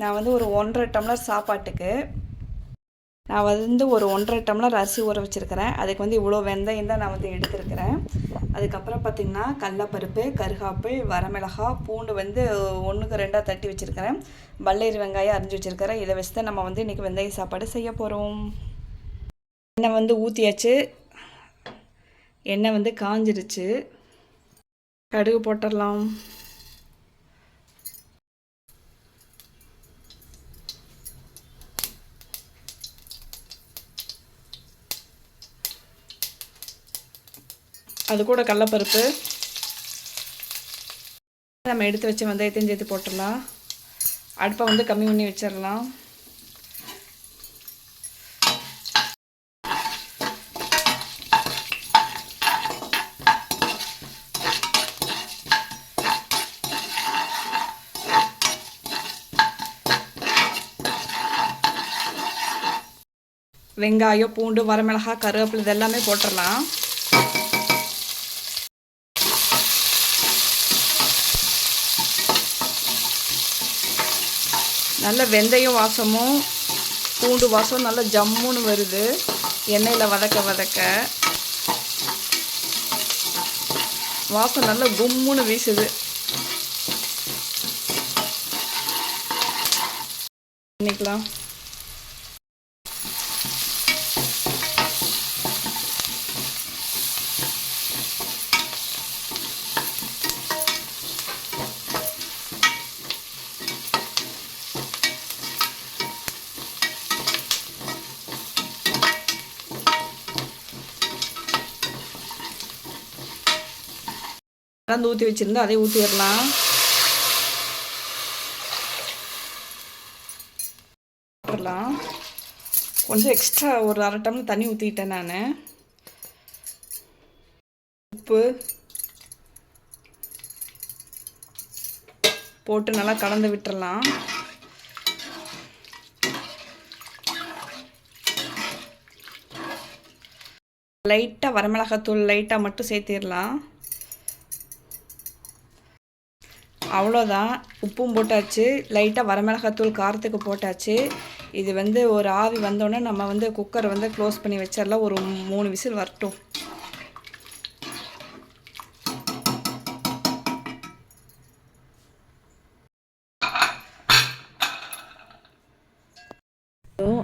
நான் வந்து ஒரு ஒன்றரை டம்ளர் சாப்பாட்டுக்கு நான் வந்து ஒரு ஒன்றரை டம்ளர் அரிசி ஊற வச்சுருக்கிறேன். அதுக்கு வந்து இவ்வளோ வெந்தயம் தான் நான் வந்து எடுத்துருக்கிறேன். அதுக்கப்புறம் பார்த்திங்கன்னா கடலப்பருப்பு கருகாப்பு வரமிளகா பூண்டு வந்து ஒன்றுக்கு ரெண்டாக தட்டி வச்சுருக்கிறேன். பல்லேரி வெங்காயம் அரிஞ்சு வச்சுருக்கிறேன். இதை வச்சு தான் நம்ம வந்து இன்றைக்கி வெந்தய சாப்பாடு செய்ய போகிறோம் எண்ணெய் வந்து ஊற்றியாச்சு எண்ணெய் வந்து காஞ்சிருச்சு. கடுகு போட்டுடலாம். அது கூட கடலப்பருப்பு. நம்ம எடுத்து வச்ச வெந்தயத்தையும் சேர்த்து போட்டுடலாம். அடுப்பை வந்து கம்மி பண்ணி வச்சிடலாம். வெங்காயம் பூண்டு வரமிளகாய் கருவேப்பிலை இதெல்லாமே போட்டுடலாம். நல்ல வெந்தயம் வாசமும் பூண்டு வாசம் நல்லா ஜம்முன்னு வருது. எண்ணெயில் வதக்க வதக்க. வாசம் நல்லா கும்முன்னு வீசுது. பண்ணிக்கலாம். கலந்து ஊற்றி வச்சுருந்தா அதே ஊற்றிடலாம் போட்டுடலாம் கொஞ்சம் எக்ஸ்ட்ரா ஒரு அரை டம்ளர் தண்ணி ஊற்றிக்கிட்டேன் நான். உப்பு போட்டு நல்லா கலந்து விட்டுறலாம். லைட்டாக வரமிளகாத்தூள் லைட்டாக மட்டும் சேர்த்திடலாம். அவ்வளோதான். உப்பும் போட்டாச்சு. லைட்டாக வரமிளகாத்தூள் காரத்துக்கு போட்டாச்சு. இது வந்து ஒரு ஆவி வந்தோடனே நம்ம வந்து குக்கரை வந்து க்ளோஸ் பண்ணி வச்சிடலாம் ஒரு மூணு விசில் வரட்டும்.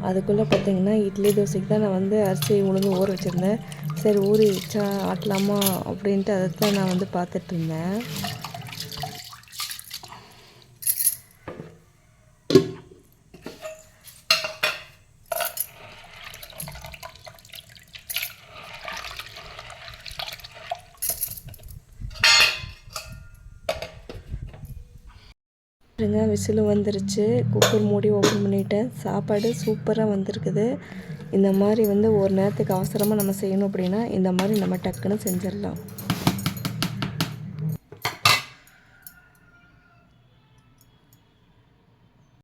அதுக்குள்ளே பார்த்தீங்கன்னா இட்லி தோசைக்கு தான் நான் வந்து அரிசி உளுந்து ஊற வச்சுருந்தேன். சரி ஊறி வச்சா ஆட்டலாமா அப்படின்ட்டு அதை தான் நான் வந்து பார்த்துட்டு இருந்தேன். பாருங்க விசிலு வந்துருச்சு. குக்கர் மூடி ஓப்பன் பண்ணிட்டேன். சாப்பாடு சூப்பராக வந்திருக்குது. இந்த மாதிரி வந்து ஒரு நேரத்துக்கு அவசரமாக நம்ம செய்யணும் அப்படின்னா இந்த மாதிரி நம்ம டக்குன்னு செஞ்சிடலாம்.